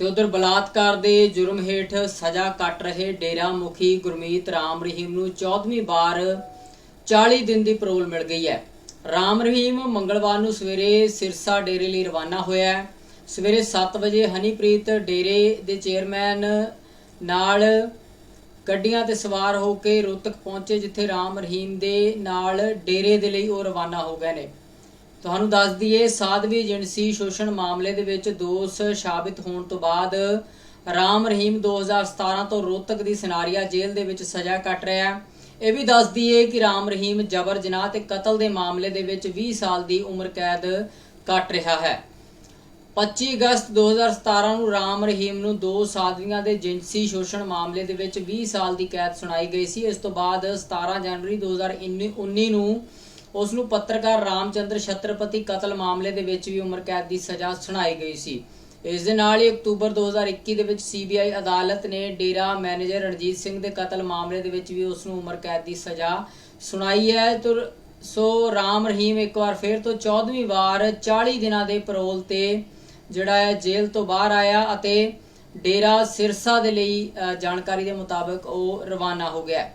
ਤੇ ਉਧਰ ਬਲਾਤਕਾਰ ਦੇ ਜੁਰਮ ਹੇਠ ਸਜ਼ਾ ਕੱਟ ਰਹੇ ਡੇਰਾ ਮੁਖੀ ਗੁਰਮੀਤ ਰਾਮ ਰਹੀਮ ਨੂੰ 14ਵੀਂ ਵਾਰ 40 ਦਿਨ ਦੀ ਪਰੋਲ ਮਿਲ ਗਈ ਹੈ। ਰਾਮ ਰਹੀਮ ਮੰਗਲਵਾਰ ਨੂੰ ਸਵੇਰੇ ਸਿਰਸਾ ਡੇਰੇ ਲਈ ਰਵਾਨਾ ਹੋਇਆ ਸਵੇਰੇ 7 ਵਜੇ ਹਨੀਪ੍ਰੀਤ ਡੇਰੇ ਦੇ ਚੇਅਰਮੈਨ ਨਾਲ ਗੱਡੀਆਂ ਤੇ ਸਵਾਰ ਹੋ ਕੇ ਰੋਹਤਕ ਪਹੁੰਚੇ, ਜਿੱਥੇ ਰਾਮ ਰਹੀਮ ਦੇ ਨਾਲ ਡੇਰੇ ਦੇ ਲਈ ਉਹ ਰਵਾਨਾ ਹੋ ਗਏ ਨੇ। ਤੁਹਾਨੂੰ ਦੱਸ ਦਈਏ ਸਾਧਵੀ ਏਜੰਸੀ ਸ਼ੋਸ਼ਣ ਮਾਮਲੇ ਦੇ ਵਿੱਚ ਦੋਸ਼ ਸਾਬਿਤ ਹੋਣ ਤੋਂ ਬਾਅਦ ਰਾਮ ਰਹੀਮ 2017 ਤੋਂ ਰੋਹਤਕ ਦੀ ਸਨਾਰੀਆ ਜੇਲ੍ਹ ਦੇ ਵਿੱਚ ਸਜ਼ਾ ਕੱਟ ਰਿਹਾ ਹੈ। ਇਹ ਵੀ ਦੱਸ ਦਈਏ ਕਿ ਰਾਮ ਰਹੀਮ ਜਬਰ ਜਨਾਹ ਤੇ ਕਤਲ ਦੇ ਮਾਮਲੇ ਦੇ ਵਿੱਚ 20 ਸਾਲ ਦੀ ਉਮਰ ਕੈਦ ਕੱਟ ਰਿਹਾ ਹੈ। 25 ਅਗਸਤ 2017 ਨੂੰ ਰਾਮ ਰਹੀਮ ਨੂੰ ਦੋ ਸਾਧਵੀਆਂ ਦੇ ਜਿਨਸੀ ਸ਼ੋਸ਼ਣ ਮਾਮਲੇ ਦੇ ਵਿੱਚ 20 ਸਾਲ ਦੀ ਕੈਦ ਸੁਣਾਈ ਗਈ ਸੀ। ਇਸ ਤੋਂ ਬਾਅਦ 17 ਜਨਵਰੀ 2019 ਨੂੰ ਉਸ ਨੂੰ ਪੱਤਰਕਾਰ ਰਾਮਚੰਦਰ ਛਤਰਪਤੀ ਕਤਲ ਮਾਮਲੇ ਦੇ ਵਿੱਚ ਵੀ ਉਮਰ ਕੈਦ ਦੀ ਸਜ਼ਾ ਸੁਣਾਈ ਗਈ ਸੀ। ਇਸ ਦੇ ਨਾਲ ਹੀ ਅਕਤੂਬਰ 2021 ਦੇ ਵਿੱਚ ਸੀਬੀਆਈ ਅਦਾਲਤ ਨੇ ਡੇਰਾ ਮੈਨੇਜਰ ਰਣਜੀਤ ਸਿੰਘ ਦੇ ਕਤਲ ਮਾਮਲੇ ਦੇ ਵਿੱਚ ਵੀ ਉਸ ਨੂੰ ਉਮਰ ਕੈਦ ਦੀ ਸਜ਼ਾ ਸੁਣਾਈ ਹੈ। ਤੁਰ, ਸੋ ਰਾਮ ਰਹੀਮ ਇੱਕ ਵਾਰ ਫਿਰ ਤੋਂ 14ਵੀਂ ਵਾਰ 40 ਦਿਨਾਂ ਦੇ ਪੈਰੋਲ ਤੇ ਜਿਹੜਾ ਹੈ ਜੇਲ੍ਹ ਤੋਂ ਬਾਹਰ ਆਇਆ ਅਤੇ ਡੇਰਾ ਸਿਰਸਾ ਦੇ ਲਈ ਜਾਣਕਾਰੀ ਦੇ ਮੁਤਾਬਕ ਉਹ ਰਵਾਨਾ ਹੋ ਗਿਆ।